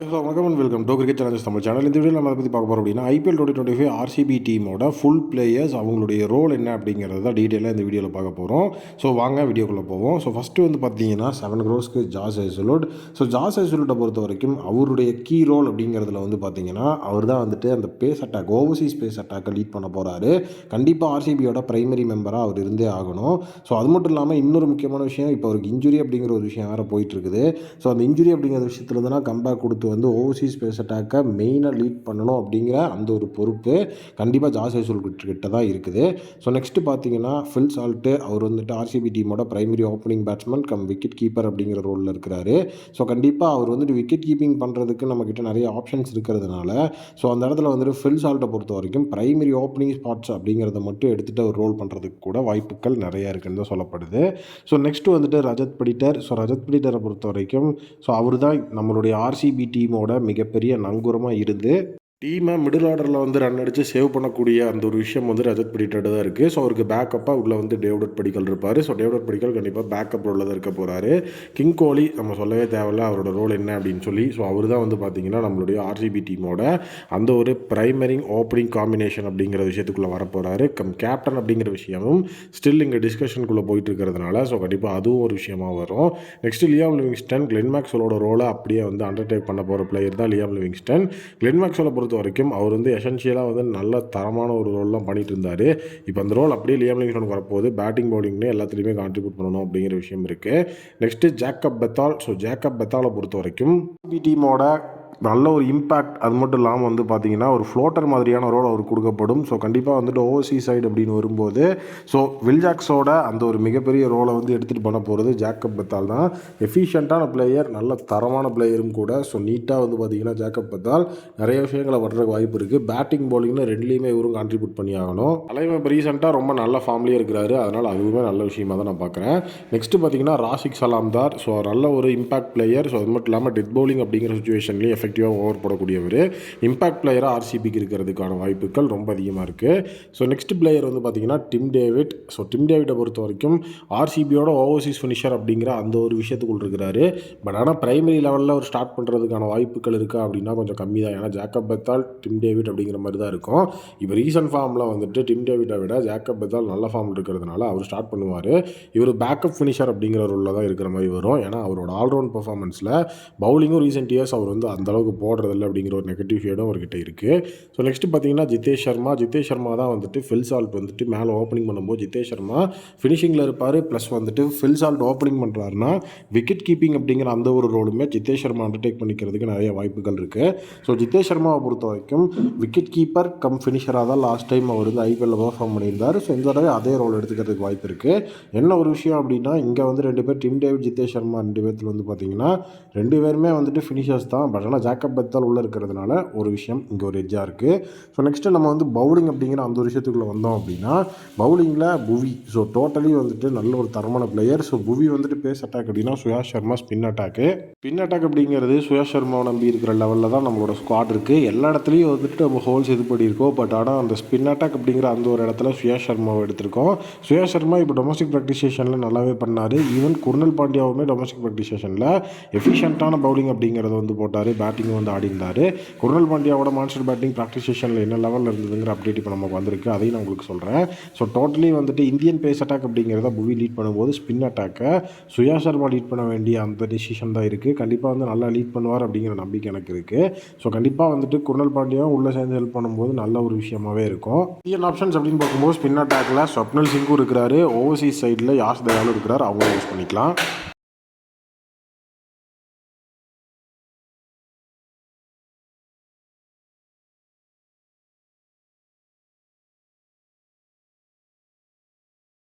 Hello வணக்கம் and welcome to cricket challenges Tamil channel இந்த video நம்ம அதை பற்றி பார்க்க போகிறோம் அப்படின்னா IPL twenty twenty five RCB டீமோட ஃபுல் பிளேயர்ஸ் அவங்களுடைய ரோல் என்ன அப்படிங்கிறது தான் டீட்டெயிலாக இந்த வீடியோவில் பார்க்க போகிறோம் ஸோ வாங்க வீடியோக்குள்ளே போவோம். ஸோ ஃபஸ்ட்டு வந்து பார்த்தீங்கன்னா செவன் க்ரோஸ்க்கு ஜாஸ் ஐசோலோட் ஸோ ஜாஸ் ஐசோலோட்டை பொறுத்த வரைக்கும் அவருடைய கீ ரோல் அப்படிங்கிறதுல வந்து பார்த்தீங்கன்னா அவர் தான் வந்துட்டு அந்த பேஸ் அட்டாக் ஓவர்சீஸ் பேஸ் அட்டாக்கை லீட் பண்ண போகிறாரு கண்டிப்பாக ஆர்சிபியோட பிரைமரி மெம்பராக அவர் இருந்தே ஆகணும். ஸோ அது மட்டும் இல்லாமல் இன்னொரு முக்கியமான விஷயம் இப்போ அவருக்கு இன்ஜுரி அப்படிங்கிற ஒரு விஷயம் வேறு போயிட்டு இருக்குது. ஸோ அந்த இன்ஜுரி அப்படிங்கிற விஷயத்துலேருந்துனா கம்பேக் கொடுத்து வந்து ஓவர்சீஸ் பேஸ் அட்டாக்கை மெயினாக லீட் பண்ணணும் அப்படிங்கிற அந்த ஒரு பொறுப்பு கண்டிப்பாக ஜாஸ் ஐசோல் கிட்ட தான் இருக்குது. ஸோ நெக்ஸ்ட்டு பார்த்தீங்கன்னா ஃபில் சால்ட்டு அவர் வந்துட்டு ஆர்சிபி டீமோட primary opening batsman cum wicket keeper அப்படிங்கிற ரோலில் இருக்கிறாரு. ஸோ கண்டிப்பாக அவர் வந்துட்டு விக்கெட் கீப்பிங் பண்ணுறதுக்கு நம்மக்கிட்ட நிறைய ஆப்ஷன்ஸ் இருக்கிறதுனால ஸோ அந்த இடத்துல வந்துட்டு ஃபில் சால்ட்டை பொறுத்த வரைக்கும் பிரைமரி ஓப்பனிங் ஸ்பாட்ஸ் அப்படிங்கிறத மட்டும் எடுத்துகிட்டு அவர் ரோல் பண்ணுறதுக்கு கூட வாய்ப்புகள் நிறையா இருக்குன்னு தான் சொல்லப்படுது. ஸோ நெக்ஸ்ட்டு வந்துட்டு ரஜத் படிட்டர். ஸோ ரஜத் படிட்டரை பொறுத்த வரைக்கும் ஸோ அவர் தான் நம்மளுடைய ஆர்சிபி டீமோட மிகப்பெரிய நங்கூரமாக இருந்து டீமை மிடில் ஆர்டரில் வந்து ரன் அடித்து சேவ் பண்ணக்கூடிய அந்த ஒரு விஷயம் வந்து ரஜத் படிக்கிட்ட தான் இருக்குது ஸோ அவருக்கு பேக்கப்பாக உள்ளே வந்து டேவிட் படிக்கல் இருப்பார். ஸோ டேவிட் படிக்கல் கண்டிப்பாக பேக்கப் ரோலில் தான் இருக்க போகிறாரு கிங் கோலி நம்ம சொல்லவே தேவையில்ல அவரோட ரோல் என்ன அப்படின்னு சொல்லி ஸோ அவர் தான் வந்து பார்த்திங்கன்னா நம்மளுடைய ஆர்சிபி டீமோட அந்த ஒரு ப்ரைமரிங் ஓப்பனிங் காம்பினேஷன் அப்படிங்கிற விஷயத்துக்குள்ளே வரப்போகிறாரு கம் கேப்டன் அப்படிங்கிற விஷயமும் ஸ்டில் இங்கே டிஸ்கஷனுக்குள்ளே போயிட்டு இருக்கிறதுனால ஸோ கண்டிப்பாக அதுவும் ஒரு விஷயமா வரும். நெக்ஸ்ட் லியாம் லிவிங்ஸ்டன் கிளென் மேக்ஸ்வலோட ரோலை அப்படியே வந்து அண்டர்டேக் பண்ண போகிற பிளேயர் தான் லியாம் லிவிங்ஸ்டன் கிளென் மேக்ஸ்வலை பொறுத்த பொறுத்த வரைக்கும் அவர் வந்து எசென்ஷியலாக வந்து நல்ல தரமான ஒரு ரோல்லாம் பண்ணிகிட்டு இருந்தார் இப்போ அந்த ரோல் அப்படியே லியாம் லிவிங்ஸ்டனுக்கு வரப்போகுது. பேட்டிங் பவுலிங்னு எல்லாத்துலேயுமே கான்ட்ரிபியூட் பண்ணணும் அப்படிங்கிற விஷயம் இருக்குது next Jacob Bethell so Jacob பெத்தாலை பொறுத்த வரைக்கும் டீமோட நல்ல ஒரு இம்பேக்ட் அது மட்டும் இல்லாமல் வந்து பார்த்தீங்கன்னா ஒரு ஃப்ளோட்டர் மாதிரியான ரோல் அவருக்கு கொடுக்கப்படும். ஸோ கண்டிப்பாக வந்துட்டு ஓவர்சீ சைடு அப்படின்னு வரும்போது ஸோ வில்ஜாக்ஸோட அந்த ஒரு மிகப்பெரிய ரோலை வந்து எடுத்துகிட்டு பண்ண போகிறது ஜாக்கப் பத்தால் தான். எஃபிஷியண்ட்டான பிளேயர் நல்ல தரமான பிளேயரும் கூட. ஸோ நீட்டாக வந்து பார்த்தீங்கன்னா ஜாக்கப் பத்தால் நிறைய விஷயங்களை வர்றதுக்கு வாய்ப்பு இருக்குது பேட்டிங் பவுலிங்னு ரெண்டுலேயுமே இவரும் கான்ட்ரிபியூட் பண்ணி ஆகணும் தலைமை இப்போ ரீசெண்டாக ரொம்ப நல்ல ஃபார்ம்லேயே இருக்கிறாரு. அதனால் அதுவுமே நல்ல விஷயமா தான் நான் பார்க்குறேன் நெக்ஸ்ட்டு பார்த்தீங்கன்னா ராஷிக் சலாம்தார் ஸோ நல்ல ஒரு இம்பாக்ட் பிளேயர் ஸோ அது மட்டும் இல்லாமல் டெத் பவுலிங் அப்படிங்கிற சுச்சுவேஷன்லேயும் எஃபெக்டிவாக ஓவர் போடக்கூடியவர் இம்பாக்ட் பிளேயராக ஆர்சிபிக்கு இருக்கிறதுக்கான வாய்ப்புகள் ரொம்ப அதிகமாக இருக்குது ஸோ நெக்ஸ்ட் பிளேயர் வந்து பார்த்தீங்கன்னா டிம் டேவிட் ஸோ டிம் டேவிட்டை பொறுத்த வரைக்கும் ஆர்சிபியோட ஓவர்சீஸ் ஃபினிஷர் அப்படிங்கிற அந்த ஒரு விஷயத்துக்குள் இருக்கிறாரு. பட் ஆனால் பிரைமரி லெவலில் ஒரு ஸ்டார்ட் பண்ணுறதுக்கான வாய்ப்புகள் இருக்கா அப்படின்னா கொஞ்சம் கம்மி தான். ஏன்னா ஜாக்கப் பெத்தால் டிம் டேவிட் அப்படிங்கிற மாதிரி தான் இருக்கும். இப்போ ரீசன்ட் ஃபார்மில் வந்துட்டு டிம் டேவிட்டை விட ஜாக்கப் பெத்தால் நல்ல ஃபார்ம் இருக்கிறதுனால அவர் ஸ்டார்ட் பண்ணுவார். இவர் பேக்கப் ஃபினிஷர் அப்படிங்கிற ரோலில் தான் இருக்கிற மாதிரி வரும். ஏன்னா அவரோட ஆல்ரவுண்ட் பர்ஃபார்மன்ஸில் பவுலிங்கும் ரீசெண்ட் இயர்ஸ் அவர் வந்து அந்த அளவுக்கு போடுறதில்ல அப்படிங்கிற ஒரு நெகட்டிவ் ஷேடும் அவர்கிட்ட இருக்குது ஸோ நெக்ஸ்ட் பார்த்தீங்கன்னா ஜிதேஷ் சர்மா. ஜிதேஷ் சர்மா தான் வந்துட்டு ஃபில் சால்ட் வந்துட்டு மேலே ஓப்பனிங் பண்ணும்போது ஜிதேஷ் சர்மா ஃபினிஷிங்கில் இருப்பார். ப்ளஸ் வந்துட்டு ஃபில் சால்ட் ஓப்பனிங் பண்ணுறாருன்னா விக்கெட் கீப்பிங் அப்படிங்கிற அந்த ஒரு ரோலுமே ஜிதேஷ் சர்மா அண்டர்டேக் பண்ணிக்கிறதுக்கு நிறைய வாய்ப்புகள் இருக்குது ஸோ ஜிதேஷ் சர்மாவை பொறுத்த வரைக்கும் விக்கெட் கீப்பர் கம் ஃபினிஷராக தான் லாஸ்ட் டைம் அவர் வந்து ஐபிஎல்ல பர்ஃபார்ம் பண்ணியிருந்தார். ஸோ இந்த தடவை அதே ரோல் எடுத்துக்கிறதுக்கு வாய்ப்பு இருக்குது என்ன ஒரு விஷயம் அப்படின்னா இங்கே வந்து ரெண்டு பேர் டிம் டேவிட் ஜிதேஷ் சர்மா ரெண்டு பேர்த்தில் வந்து பார்த்தீங்கன்னா ரெண்டு பேருமே வந்துட்டு ஃபினிஷர்ஸ் தான். பட் ஆனால் ஜாக்கப் பத்தால் உள்ளே இருக்கிறதுனால ஒரு விஷயம் இங்கே ஒரு எஜ்ஜாக இருக்குது ஸோ நெக்ஸ்ட்டு நம்ம வந்து பவுலிங் அப்படிங்கிற அந்த ஒரு விஷயத்துக்குள்ளே வந்தோம் அப்படின்னா பவுலிங்கில் புவி. ஸோ டோட்டலி வந்துட்டு நல்ல ஒரு தரமான பிளேயர் ஸோ புவி வந்துட்டு பேஸ் அட்டாக் அப்படின்னா Suyash Sharma spin attack spin attack அப்படிங்கிறது சுயாஷ் சர்மாவை நம்பி இருக்கிற லெவலில் தான் நம்மளோட ஸ்குவாட் இருக்குது எல்லா இடத்துலையும் வந்துட்டு நம்ம ஹோல்ஸ் இது பண்ணியிருக்கோம் பட் ஆனால் அந்த ஸ்பின் அட்டாக் அப்படிங்கிற அந்த ஒரு இடத்துல சுயாஷ் சர்மாவை எடுத்திருக்கோம். சுயாஷ் சர்மா இப்போ டொமஸ்டிக் ப்ராக்டிசேஷனில் நல்லாவே பண்ணார். ஈவன் குர்னல் பாண்டியாவுமே டொமஸ்டிக் ப்ராக்டிசேஷனில் எஃபிஷியண்ட்டான பவுலிங் அப்படிங்கிறத வந்து போட்டார். பேட்டிங் வந்து ஆடி இருந்தார் குர்னல் பாண்டியாவோட மான்ஸ்டர் பேட்டிங் ப்ராக்டிசேஷனில் என்ன லெவலில் இருந்ததுங்கிற அப்டேட் இப்போ நமக்கு வந்திருக்கு. அதையும் நான் உங்களுக்கு சொல்கிறேன் ஸோ டோட்டலி வந்துட்டு இந்தியன் பேஸ் அட்டாக் அப்படிங்கிறத புவி லீட் பண்ணும்போது ஸ்பின் அட்டாக்கை சுயா சர்மா லீட் பண்ண வேண்டிய அந்த டிசிஷன் தான் இருக்குது கண்டிப்பாக வந்து நல்லா லீட் பண்ணுவார் அப்படிங்கிற நம்பிக்கை எனக்கு இருக்குது ஸோ கண்டிப்பாக வந்துட்டு குரல் பாண்டியாவும் உள்ளே சேர்ந்து ஹெல்ப் பண்ணும்போது நல்ல ஒரு விஷயமாகவே இருக்கும். இந்தியன் ஆப்ஷன்ஸ் அப்படின்னு பார்க்கும்போது ஸ்பின் அட்டாக்ல ஸ்வப்னல் சிங்கும் இருக்கிறாரு. ஓவர்சீஸ் சைடில் யாஸ் தயாலும் இருக்கிறார். அவங்களும் யூஸ் பண்ணிக்கலாம்.